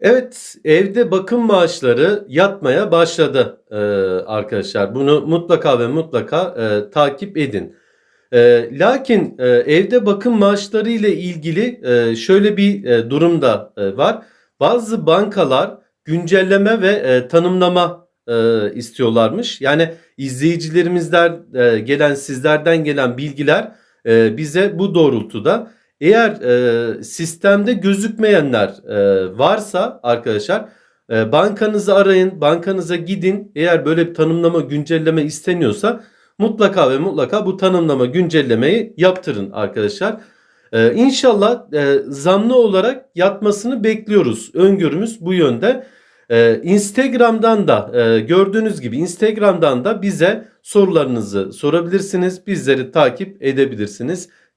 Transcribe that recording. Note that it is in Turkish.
Evet, evde bakım maaşları yatmaya başladı e, arkadaşlar. Bunu mutlaka ve mutlaka e, takip edin. E, lakin e, evde bakım maaşları ile ilgili e, şöyle bir e, durum da e, var. Bazı bankalar güncelleme ve e, tanımlama e, istiyorlarmış. Yani izleyicilerimizden e, gelen, sizlerden gelen bilgiler e, bize bu doğrultuda. Eğer e, sistemde gözükmeyenler e, varsa arkadaşlar e, bankanızı arayın, bankanıza gidin. Eğer böyle bir tanımlama, güncelleme isteniyorsa mutlaka ve mutlaka bu tanımlama, güncellemeyi yaptırın arkadaşlar. E, inşallah e, zamlı olarak yatmasını bekliyoruz. Öngörümüz bu yönde. E, Instagram'dan da e, gördüğünüz gibi Instagram'dan da bize sorularınızı sorabilirsiniz. Bizleri takip edebilirsiniz.